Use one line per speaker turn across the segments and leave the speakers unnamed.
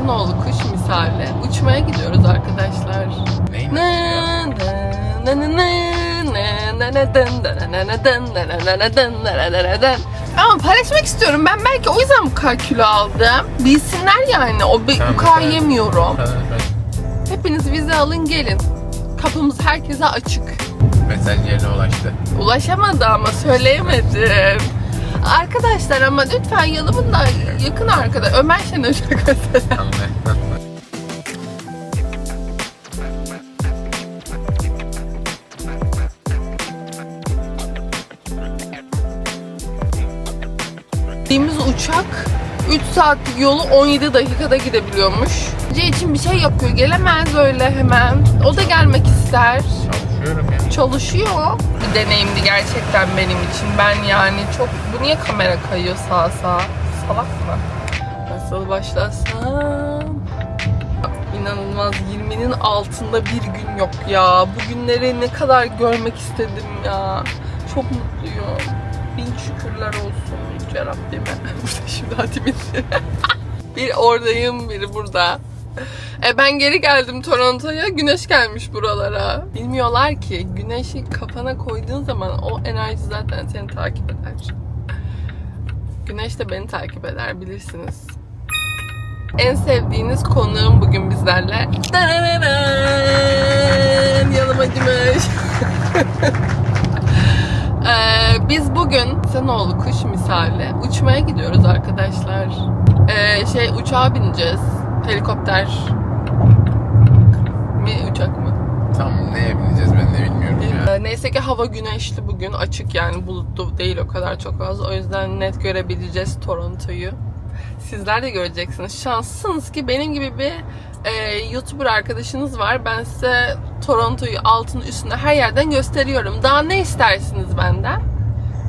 insanoğlu kuş misali uçmaya gidiyoruz arkadaşlar.
Neyin.
Ama paylaşmak istiyorum. Ben belki o yüzden bu kadar kilo aldım. Bilsinler yani. O bu
Tamam,
kadar
evet.
yemiyorum.
Evet, evet.
Hepiniz vize alın gelin. Kapımız herkese açık.
Mesaj yerine ulaştı.
Ulaşamadı ama söyleyemedim. Arkadaşlar ama lütfen yanımın da yakın arkada. Ömer Şen Ocak mesela. Gittiğimiz uçak 3 saatlik yolu 17 dakikada gidebiliyormuş. C için bir şey yapıyor. Gelemez öyle hemen. O da gelmek ister. Çalışıyor. Bir deneyimdi gerçekten benim için. Ben yani çok... Bu niye kamera kayıyor sağa sağa? Salak mı? Nasıl başlasam? İnanılmaz 20'nin altında bir gün yok ya. Bu günleri ne kadar görmek istedim ya. Çok mutluyum. Bin şükürler olsun Yüce Rabbime. Burada şimdi bitti. bir oradayım, biri burada. E ben geri geldim Toronto'ya. Güneş gelmiş buralara. Bilmiyorlar ki güneşi kafana koyduğun zaman o enerji zaten seni takip eder. Güneş de beni takip eder bilirsiniz. En sevdiğiniz konuğum bugün bizlerle. Darararın, Yanım acımış. Ee, biz bugün Sanoğlu kuş misali uçmaya gidiyoruz arkadaşlar. Ee, şey uçağa bineceğiz. Helikopter mi uçak mı?
Tam neye bineceğiz ben de bilmiyorum ya.
Ee, neyse ki hava güneşli bugün açık yani bulutlu değil o kadar çok fazla. O yüzden net görebileceğiz Toronto'yu. Sizler de göreceksiniz. Şanslısınız ki benim gibi bir e, YouTuber arkadaşınız var. Ben size Toronto'yu altın üstüne her yerden gösteriyorum. Daha ne istersiniz benden?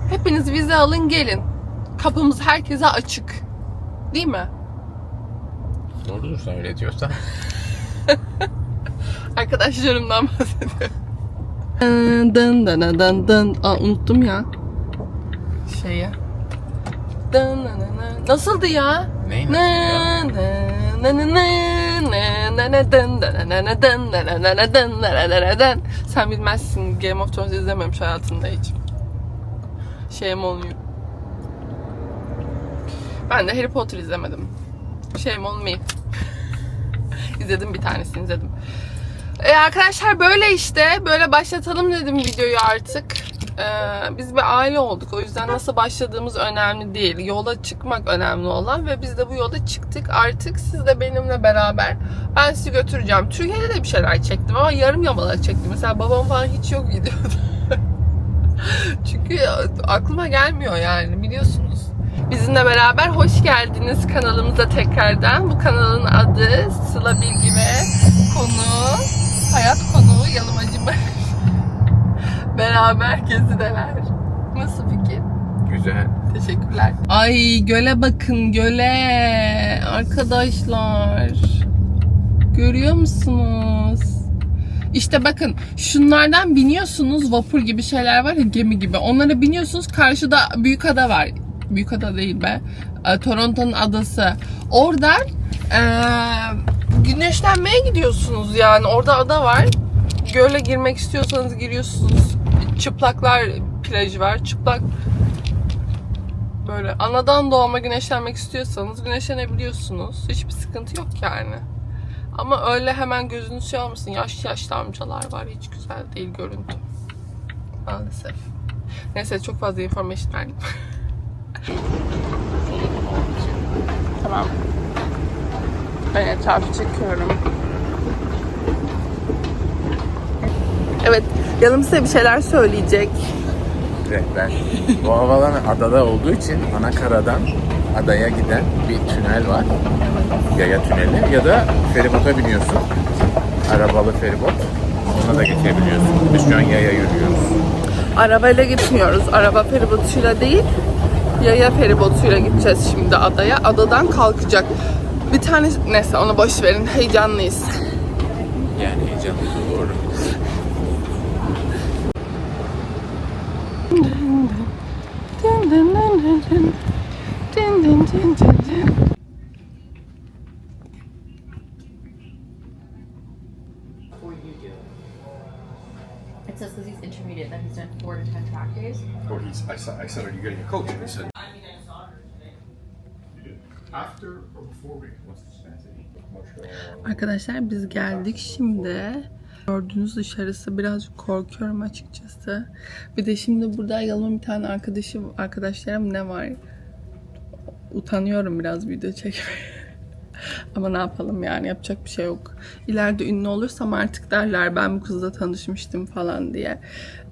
Hepiniz vize alın gelin. Kapımız herkese açık. Değil mi?
Doğrudur sen öyle diyorsan.
Arkadaşlarımdan bahsediyorum. Dın dın dın dın. Aa unuttum ya. Şeyi. Dın dın dın dın. Nasıldı ya?
Neyin
Na
nasıl ya?
na na na na na na dın dın na na dın na na na na dın na na na na dın. Sen bilmezsin. Game of Thrones izlememiş hayatında hiç. Şeyim oluyor. Ben de Harry Potter izlemedim. Shame on me. izledim bir tanesini izledim. E arkadaşlar böyle işte. Böyle başlatalım dedim videoyu artık. Ee, biz bir aile olduk. O yüzden nasıl başladığımız önemli değil. Yola çıkmak önemli olan ve biz de bu yola çıktık. Artık siz de benimle beraber ben sizi götüreceğim. Türkiye'de de bir şeyler çektim ama yarım yamalak çektim. Mesela babam falan hiç yok videoda. Çünkü aklıma gelmiyor yani biliyorsunuz. Bizimle beraber hoş geldiniz kanalımıza tekrardan. Bu kanalın adı Sıla Bilgi ve konu hayat konuğu Yalımacı Beraber gezideler. Nasıl fikir?
Güzel.
Teşekkürler. Ay göle bakın göle arkadaşlar. Görüyor musunuz? İşte bakın şunlardan biniyorsunuz vapur gibi şeyler var ya gemi gibi. Onlara biniyorsunuz karşıda büyük ada var. Büyük ada değil be. E, Toronto'nun adası. Oradan e, güneşlenmeye gidiyorsunuz yani. Orada ada var. Göle girmek istiyorsanız giriyorsunuz. Çıplaklar plajı var. Çıplak böyle anadan doğma güneşlenmek istiyorsanız güneşlenebiliyorsunuz. Hiçbir sıkıntı yok yani. Ama öyle hemen gözünüz şey olmasın. Yaşlı yaşlı amcalar var. Hiç güzel değil görüntü. Maalesef. Neyse çok fazla information verdim. tamam. Ben etrafı çekiyorum. Evet, yanım size bir şeyler söyleyecek.
Rehber. Bu havalan adada olduğu için Anakaradan adaya giden bir tünel var. Yaya tüneli ya da feribota biniyorsun. Arabalı feribot. Ona da geçebiliyorsun. Biz şu an yaya yürüyoruz.
Arabayla gitmiyoruz. Araba feribotuyla değil, yaya feribotuyla gideceğiz şimdi adaya. Adadan kalkacak. Bir tane, neyse onu boş verin. Heyecanlıyız.
Yani heyecanlı doğru.
It says because he's intermediate that he's done four to ten track days.
Or he's, I said, I said, are you getting a coach? And he said,
Arkadaşlar biz geldik şimdi. Gördüğünüz dışarısı birazcık korkuyorum açıkçası. Bir de şimdi burada Yalım'ın bir tane arkadaşı, arkadaşlarım ne var? Utanıyorum biraz video çekmeye. Ama ne yapalım yani yapacak bir şey yok. İleride ünlü olursam artık derler ben bu kızla tanışmıştım falan diye.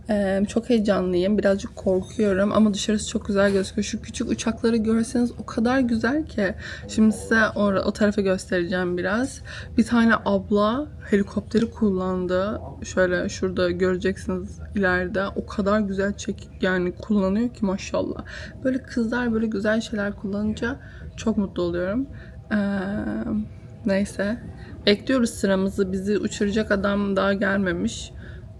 Ee, çok heyecanlıyım. Birazcık korkuyorum ama dışarısı çok güzel gözüküyor. Şu küçük uçakları görseniz o kadar güzel ki. Şimdi size o, o tarafa göstereceğim biraz. Bir tane abla helikopteri kullandı. Şöyle şurada göreceksiniz ileride. O kadar güzel çek yani kullanıyor ki maşallah. Böyle kızlar böyle güzel şeyler kullanınca çok mutlu oluyorum. Ee, neyse. Bekliyoruz sıramızı. Bizi uçuracak adam daha gelmemiş.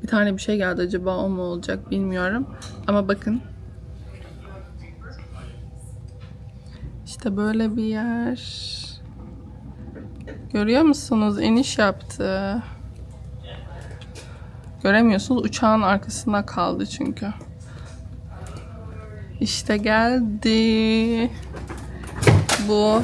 Bir tane bir şey geldi. Acaba o mu olacak bilmiyorum. Ama bakın. İşte böyle bir yer. Görüyor musunuz? İniş yaptı. Göremiyorsunuz. Uçağın arkasında kaldı çünkü. İşte geldi. Bu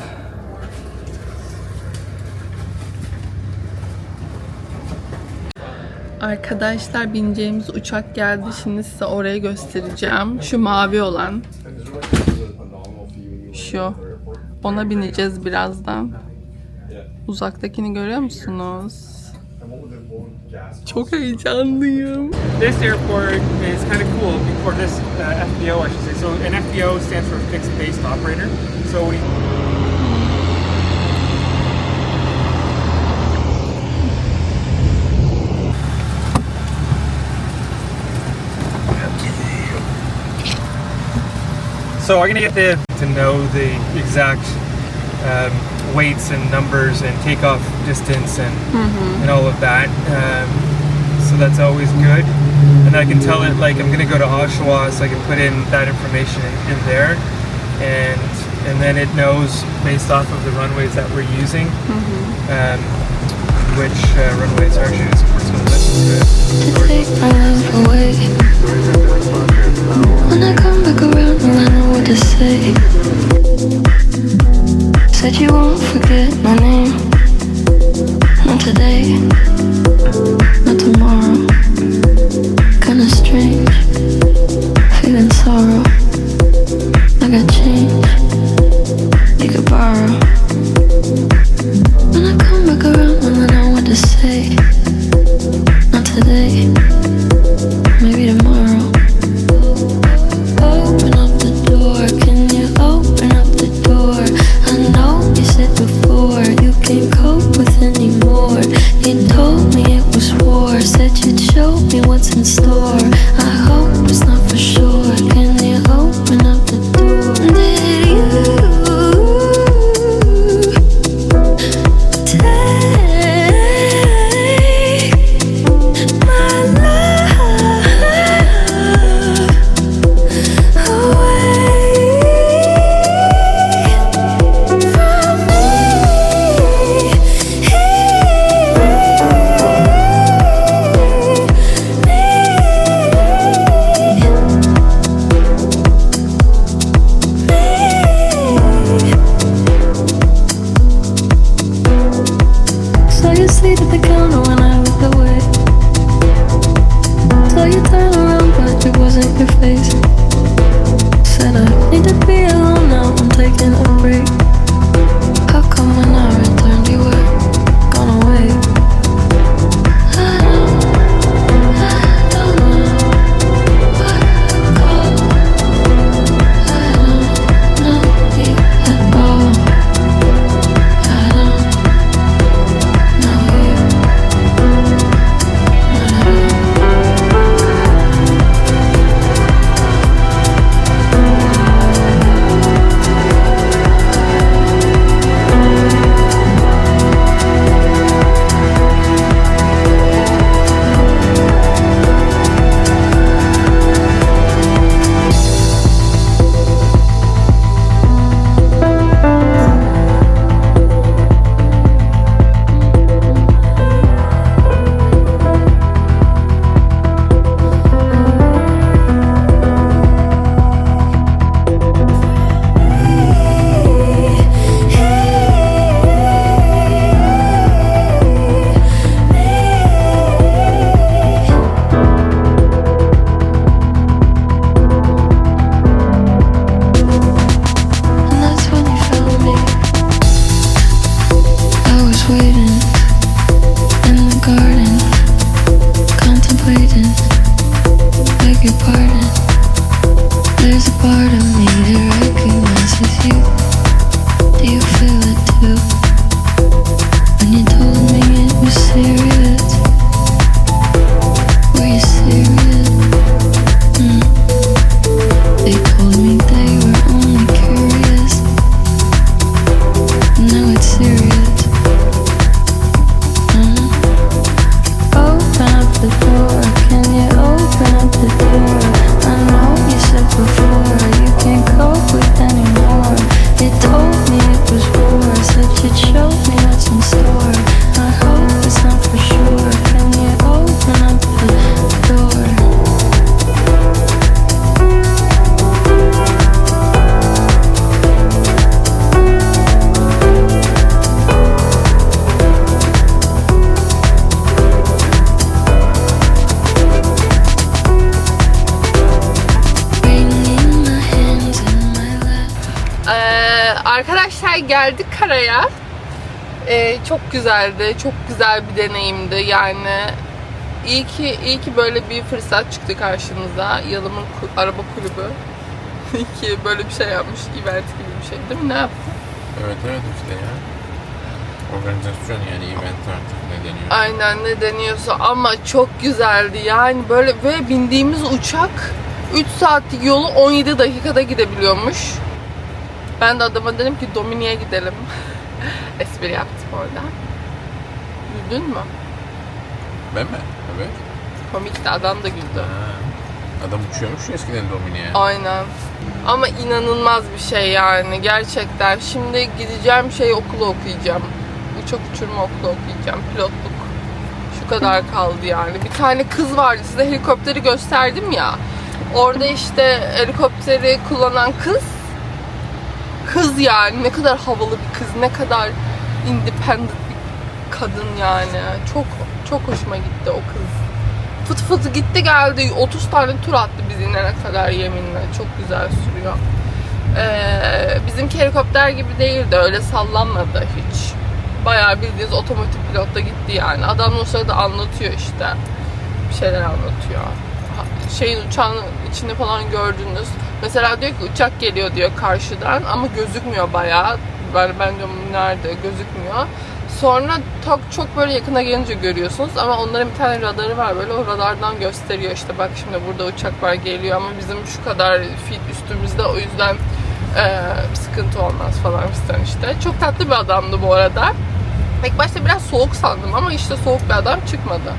Arkadaşlar bineceğimiz uçak geldi. Şimdi size orayı göstereceğim. Şu mavi olan. Şu. Ona bineceğiz birazdan. Uzaktakini görüyor musunuz? Çok heyecanlıyım.
this airport is kind of cool, or this uh, FBO, I should say. So an FBO stands for fixed based operator. So when So I'm gonna get the to know the exact um, weights and numbers and takeoff distance and and all of that. Um, so that's always good. And I can tell it like I'm gonna go to Oshawa, so I can put in that information in, in there, and and then it knows based off of the runways that we're using, um, which uh, runways are used. It's gonna listen to it
music what's in store.
Geldik karaya. Ee, çok güzeldi. Çok güzel bir deneyimdi. Yani iyi ki iyi ki böyle bir fırsat çıktı karşımıza. Yalım'ın araba kulübü. ki böyle bir şey yapmış. Event gibi bir şey değil mi? Ne yaptı?
Evet evet işte ya. Organizasyon yani event artık ne deniyor?
Aynen ne deniyorsa ama çok güzeldi. Yani böyle ve bindiğimiz uçak 3 saatlik yolu 17 dakikada gidebiliyormuş. Ben de adama dedim ki Domini'ye gidelim. Espri yaptım orada. Güldün mü?
Ben mi? Evet.
Komikti adam da güldü.
Ha. Adam uçuyormuş ya eskiden Domine'ye.
Aynen. Ama inanılmaz bir şey yani gerçekten. Şimdi gideceğim şey okulu okuyacağım. Uçak uçurma okulu okuyacağım. Pilotluk. Şu kadar kaldı yani. Bir tane kız vardı size helikopteri gösterdim ya. Orada işte helikopteri kullanan kız kız yani ne kadar havalı bir kız, ne kadar independent bir kadın yani. Çok çok hoşuma gitti o kız. Fıt fıt gitti geldi 30 tane tur attı biz inene kadar yeminle. Çok güzel sürüyor. Ee, bizimki helikopter gibi değildi öyle sallanmadı hiç. Bayağı bildiğiniz otomotiv pilotta gitti yani. Adam o sırada anlatıyor işte. Bir şeyler anlatıyor. Şeyin uçağın içinde falan gördünüz. Mesela diyor ki uçak geliyor diyor karşıdan ama gözükmüyor bayağı. Ben, ben diyorum nerede gözükmüyor. Sonra çok, çok böyle yakına gelince görüyorsunuz ama onların bir tane radarı var böyle o radardan gösteriyor işte bak şimdi burada uçak var geliyor ama bizim şu kadar fit üstümüzde o yüzden eee, sıkıntı olmaz falan fistan işte. Çok tatlı bir adamdı bu arada. İlk başta biraz soğuk sandım ama işte soğuk bir adam çıkmadı.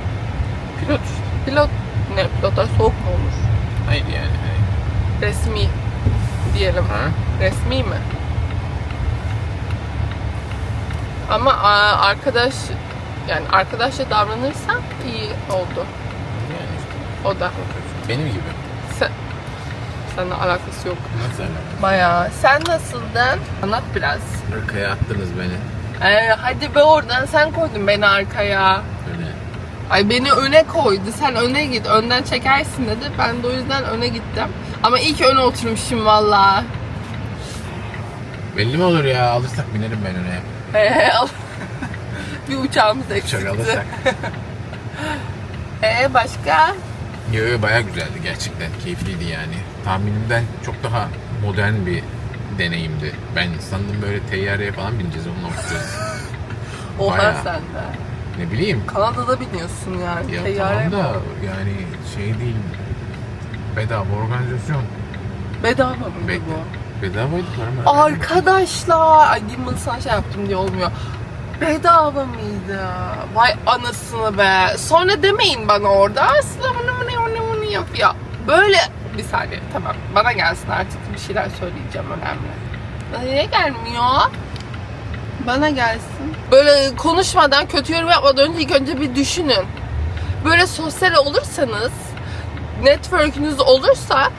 Pilot.
Pilot ne pilotlar soğuk mu olur?
Hayır yani.
Resmi diyelim.
Ha?
Resmi mi? Ama aa, arkadaş yani arkadaşça davranırsan iyi oldu.
Yani işte.
O da.
Benim gibi.
Sen, seninle alakası yok.
Nasıl alakası?
Bayağı. Sen nasıldın? Anlat biraz.
Arkaya attınız beni.
Ee, hadi be oradan sen koydun beni arkaya. Ay beni öne koydu. Sen öne git. Önden çekersin dedi. Ben de o yüzden öne gittim. Ama ki öne oturmuşum valla.
Belli mi olur ya? Alırsak binerim ben öne.
Al- bir uçağımız
Çok
eksikti.
alırsak.
Ee başka?
Yo yo baya güzeldi gerçekten. Keyifliydi yani. Tahminimden çok daha modern bir deneyimdi. Ben sandım böyle teyyareye falan bineceğiz onunla uçacağız.
Oha
Bayağı.
sen de.
Ne bileyim.
Kanada'da biniyorsun yani.
Ya
Teyyare
tamam da yani şey değil. Bedava organizasyon.
Bedava mı
Bekle.
bu?
Bedavaydı param.
Arkadaşlar. Ay gimbal şey yaptım diye olmuyor. Bedava mıydı? Vay anasını be. Sonra demeyin bana orada. Bunu yapıyor. Böyle bir saniye tamam. Bana gelsin artık bir şeyler söyleyeceğim önemli. Niye gelmiyor? Bana gelsin. Böyle konuşmadan, kötü yorum yapmadan önce ilk önce bir düşünün. Böyle sosyal olursanız, network'ünüz olursa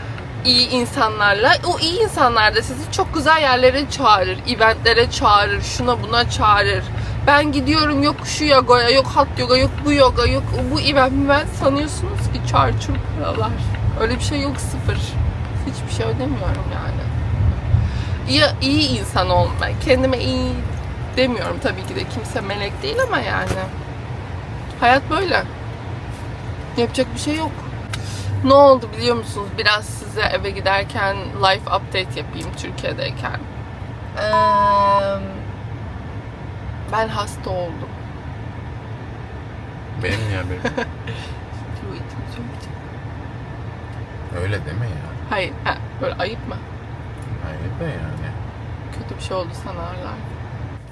iyi insanlarla, o iyi insanlar da sizi çok güzel yerlere çağırır, eventlere çağırır, şuna buna çağırır. Ben gidiyorum yok şu yogaya, yok hot yoga, yok bu yoga, yok bu event, event sanıyorsunuz ki çarçur paralar. Öyle bir şey yok sıfır. Hiçbir şey ödemiyorum yani. İyi, iyi insan olmak, kendime iyi demiyorum tabii ki de kimse melek değil ama yani. Hayat böyle. Yapacak bir şey yok. Ne oldu biliyor musunuz? Biraz size eve giderken life update yapayım Türkiye'deyken. Eee, ben hasta oldum.
Benim?
Fluid'im söyleyeceğim.
Öyle deme ya.
Hayır, ha, böyle ayıp mı?
Hayır da yani.
Kötü bir şey oldu sanarlar.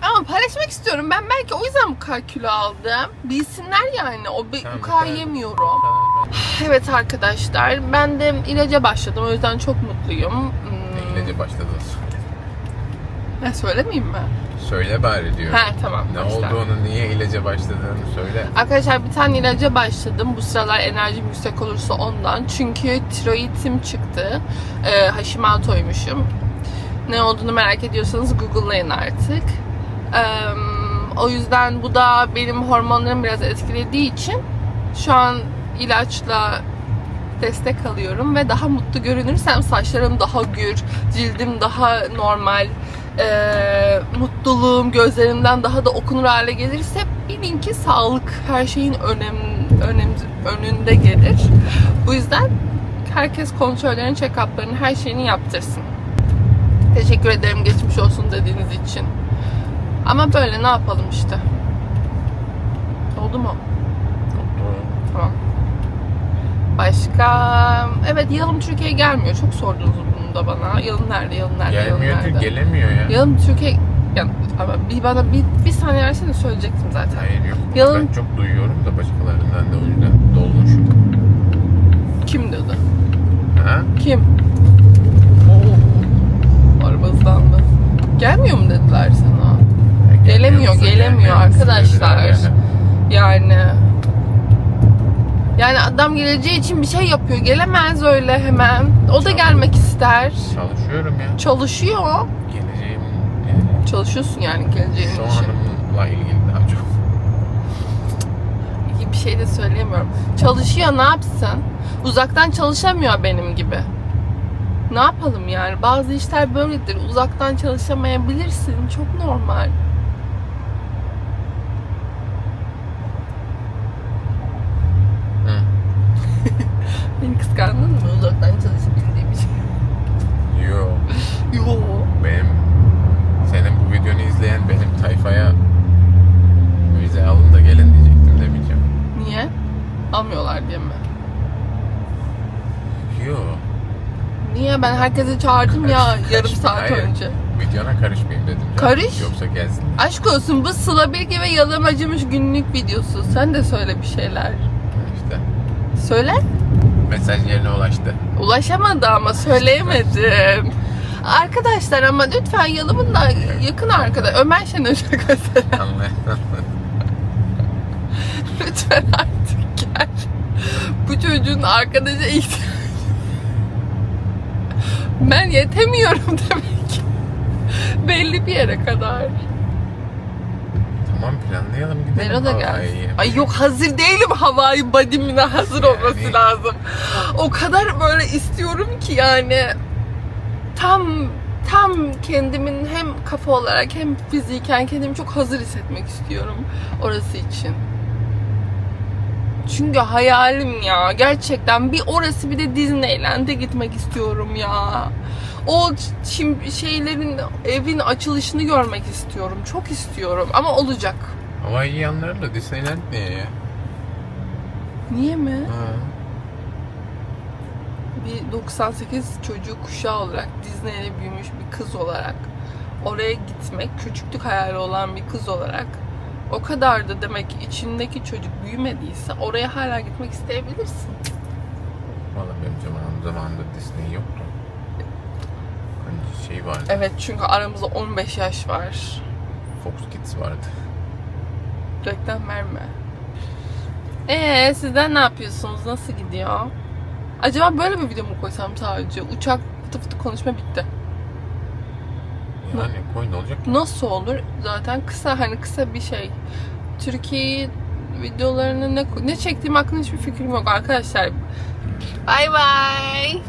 Ama paylaşmak istiyorum. Ben belki o yüzden bu kadar kilo aldım. Bilsinler yani. O
Tamam,
bu kadar
tamam.
yemiyorum. Evet arkadaşlar. Ben de ilaca başladım. O yüzden çok mutluyum. Hmm,
İlacı başladın.
Ha, söylemeyeyim mi?
Söyle bari diyor.
Ha tamam.
Ne
başla.
olduğunu, niye ilaca başladığını söyle.
Arkadaşlar bir tane ilaca başladım. Bu sıralar enerjim yüksek olursa ondan. Çünkü tiroidim çıktı. Ee, Hashimoto'ymuşum. Ne olduğunu merak ediyorsanız Google'layın artık. O yüzden bu da benim hormonlarımı biraz etkilediği için şu an ilaçla destek alıyorum ve daha mutlu görünürsem saçlarım daha gür, cildim daha normal, ee, mutluluğum gözlerimden daha da okunur hale gelirse bilin ki sağlık her şeyin önem, önem, önünde gelir. Bu yüzden herkes kontrollerini, check-up'larını, her şeyini yaptırsın. Teşekkür ederim geçmiş olsun dediğiniz için. Ama böyle ne yapalım işte. Oldu mu? Tamam. Başka... Evet Yalım Türkiye'ye gelmiyor. Çok sordunuz bunu da bana. Yalım nerede? Yalım nerede? Yalım
Gelmiyor
nerede?
ki, gelemiyor ya.
Yalım Türkiye... Ya, ama bir bana bir, bir saniye versene söyleyecektim zaten.
Hayır yok.
Yalın-
Ben çok duyuyorum da başkalarından da o yüzden dolmuş.
Kim dedi?
Ha?
Kim? Oo. Araba hızlandı. Gelmiyor mu dediler sana? Gelemiyor, gelemiyor arkadaşlar.
yani.
Yani adam geleceği için bir şey yapıyor. Gelemez öyle hemen. O da gelmek ister.
Çalışıyorum ya.
Çalışıyor.
Geleceğim yani.
Çalışıyorsun yani geleceğin için.
anımla ilgili daha çok.
İyi bir şey de söyleyemiyorum. Çalışıyor ne yapsın? Uzaktan çalışamıyor benim gibi. Ne yapalım yani? Bazı işler böyledir. Uzaktan çalışamayabilirsin. Çok normal. Beni kıskandın mı uzaktan çalışabildiğim için?
Yo.
Yo.
Benim senin bu videonu izleyen benim tayfaya vize alın da gelin diyecektim demeyeceğim.
Niye? Almıyorlar diye mi?
Yo.
Niye? Ben herkese çağırdım ya
Karış-
yarım
karış-
saat
hayır.
önce.
Videona karışmayayım dedim. canım.
Karış.
Yoksa gelsin.
Aşk olsun bu Sıla Bilge ve Yalım Acımış günlük videosu. Sen de söyle bir şeyler.
İşte
Söyle.
Mesaj yerine ulaştı.
Ulaşamadı ama söyleyemedim. Arkadaşlar ama lütfen Yalım'ın da yakın arkadaş. Ömer Şen Ocak mesela. Lütfen artık gel. Bu çocuğun arkadaşa ihtiyacı. Ben yetemiyorum demek ki. Belli bir yere kadar.
Tamam planlayalım gidelim.
Da
Havai'ye.
gelsin. Ay yok hazır değilim Hawaii badimine hazır olması
Yani.
lazım. O kadar böyle istiyorum ki yani tam tam kendimin hem kafa olarak hem fiziken kendimi çok hazır hissetmek istiyorum orası için. Çünkü hayalim ya gerçekten bir orası bir de Disneyland'e gitmek istiyorum ya. O şeylerin evin açılışını görmek istiyorum. Çok istiyorum ama olacak.
Hawaii yanları da Disneyland niye ya?
Niye mi?
Ha.
Bir 98 çocuğu kuşağı olarak Disney'le büyümüş bir kız olarak oraya gitmek küçüklük hayali olan bir kız olarak o kadar da demek ki içindeki çocuk büyümediyse oraya hala gitmek isteyebilirsin.
Valla benim zamanım zamanında Disney yoktu. Şey vardı.
Evet çünkü aramızda 15 yaş var.
Fox Kids vardı.
Reklam verme. Ee sizden ne yapıyorsunuz? Nasıl gidiyor? Acaba böyle bir video mu koysam sadece? Uçak fıtı fıtı konuşma bitti.
Yani koy ne olacak?
Nasıl olur? Zaten kısa hani kısa bir şey. Türkiye videolarını ne ne çektiğim hakkında hiçbir fikrim yok arkadaşlar. Bay bay.